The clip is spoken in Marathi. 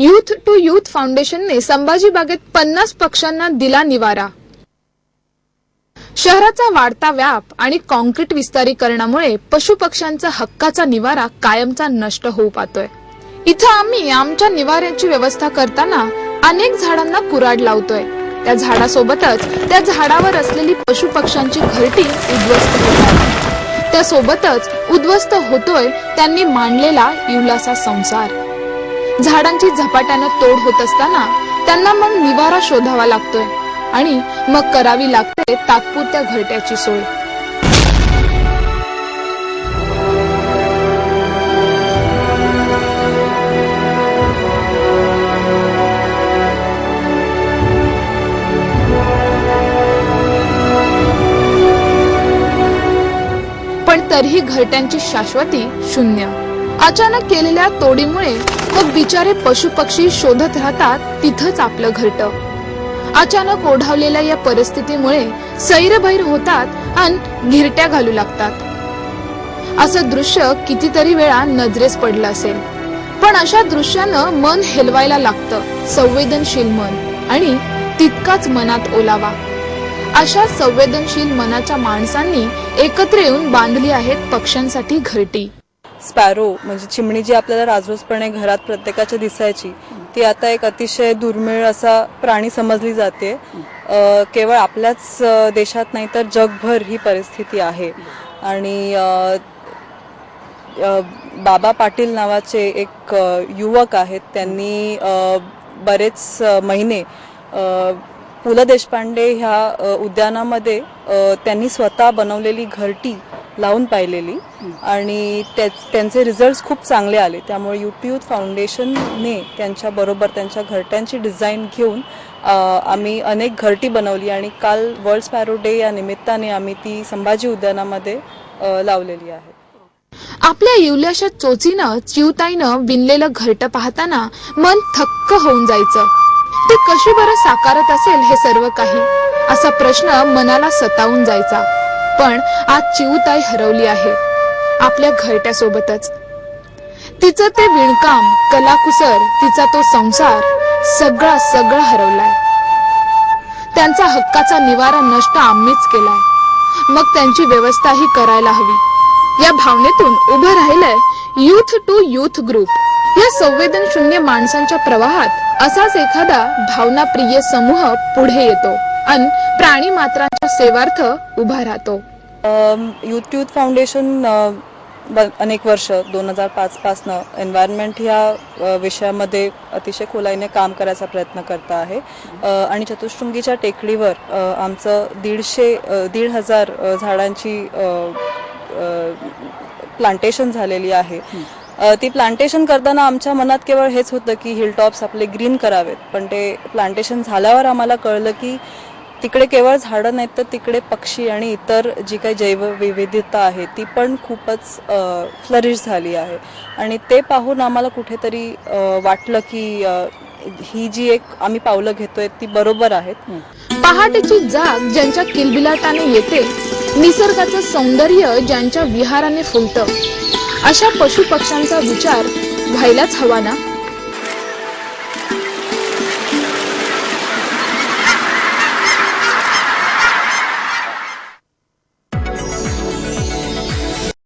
युथ टू युथ फाउंडेशनने संभाजी बागेत पन्नास पक्ष्यांना दिला निवारा. शहराचा वाढता व्याप आणि कॉन्क्रीट विस्तारीकरणामुळे पशुपक्ष्यांचा हक्काचा निवारा कायमचा नष्ट होऊ पाहतोय इथं आम्ही आमच्या निवाऱ्याची व्यवस्था करताना अनेक झाडांना कुराड लावतोय. त्या झाडासोबतच त्या झाडावर असलेली पशुपक्ष्यांची घरटी उद्ध्वस्त होत आहे. त्यासोबतच उद्ध्वस्त होतोय त्यांनी मांडलेला इवलासा संसार. झाडांची झपाट्यानं तोड होत असताना त्यांना मग निवारा शोधावा लागतोय आणि मग करावी लागते तात्पुरत्या घरट्याची सोय. पण तरीही घरट्यांची शाश्वती शून्य. अचानक केलेल्या तोडीमुळे मग बिचारे पशुपक्षी शोधत राहतात तिथंच आपलं घरट. अचानक ओढावलेल्या या परिस्थितीमुळे सैरभैर होतात आणि घिरट्या घालू लागतात. असं दृश्य कितीतरी वेळा नजरेस पडलं असेल. पण अशा दृश्यानं मन हेलवायला लागतं संवेदनशील मन. आणि तितकाच मनात ओलावा. अशा संवेदनशील मनाच्या माणसांनी एकत्र येऊन बांधली आहेत पक्ष्यांसाठी घरटी. स्पॅरो म्हणजे चिमणी जी आपल्याला राजरोजपणे घरात प्रत्येकाच्या दिसायची ती आता एक अतिशय दुर्मिळ असा प्राणी समजली जाते. केवळ आपल्याच देशात नाही तर जगभर ही परिस्थिती आहे. आणि बाबा पाटील नावाचे एक युवक आहेत. त्यांनी बरेच महिने पु ल देशपांडे ह्या उद्यानामध्ये त्यांनी स्वतः बनवलेली घरटी लावून पाहिलेली. आणि त्याच- रिझल्ट खूप चांगले आले. त्यामुळे युपी युथ फाउंडेशनने त्यांच्या बरोबर त्यांच्या घरट्यांची डिझाईन घेऊन आम्ही अनेक घरटी बनवली आणि काल वर्ल्ड स्पॅरो डे या निमित्ताने आम्ही ती संभाजी उद्यानामध्ये लावलेली आहे. आपल्या इवल्याशा चोचीनं चिवताईनं विणलेलं घरट पाहताना मन थक्क होऊन जायचं. ते कशी बरं साकारत असेल हे सर्व काही? असा प्रश्न मनाला सतावून जायचा. पण आज चिवताई हरवली आहे आपल्या घरट्यासोबतच. तिचं ते विणकाम कलाकुसर तिचा तो संसार सगळा सगळा हरवलाय. त्यांचा हक्काचा निवारा नष्ट आम्हीच केलाय. मग त्यांची व्यवस्थाही करायला हवी. या भावनेतून उभं राहिलंय युथ टू युथ ग्रुप या संवेदन शून्य माणसांच्या प्रवाहात असाच एखादा भावनाप्रिय समूह पुढे येतो. अन प्राणी मात्रांच्या सेवार्थ उभा राहतो. युथ युथ फाउंडेशन ब- अनेक वर्ष दोन हजार पाच पासनं एन्व्हायरमेंट ह्या विषयामध्ये अतिशय खोलाईने काम करायचा प्रयत्न करत आहे. आणि चतुशृंगीच्या टेकडीवर आमचं दीडशे दीड हजार झाडांची प्लांटेशन झालेली आहे. ती प्लांटेशन करताना आमच्या मनात केवळ हेच होतं की हिल टॉप्स आपले ग्रीन करावेत. पण ते प्लांटेशन झाल्यावर आम्हाला कळलं की तिकडे केवळ झाडं नाहीत तर तिकडे पक्षी आणि इतर जी काही जैवविविधता आहे ती पण खूपच फ्लरिश झाली आहे. आणि ते पाहून आम्हाला कुठेतरी वाटलं की ही जी एक आम्ही पावलं घेतोय ती बरोबर आहेत. पहाटेची जाग ज्यांच्या किलबिलाटाने येते निसर्गाचं सौंदर्य ज्यांच्या विहाराने फुलतं. अशा पशुपक्ष्यांचा विचार व्हायलाच हवा ना?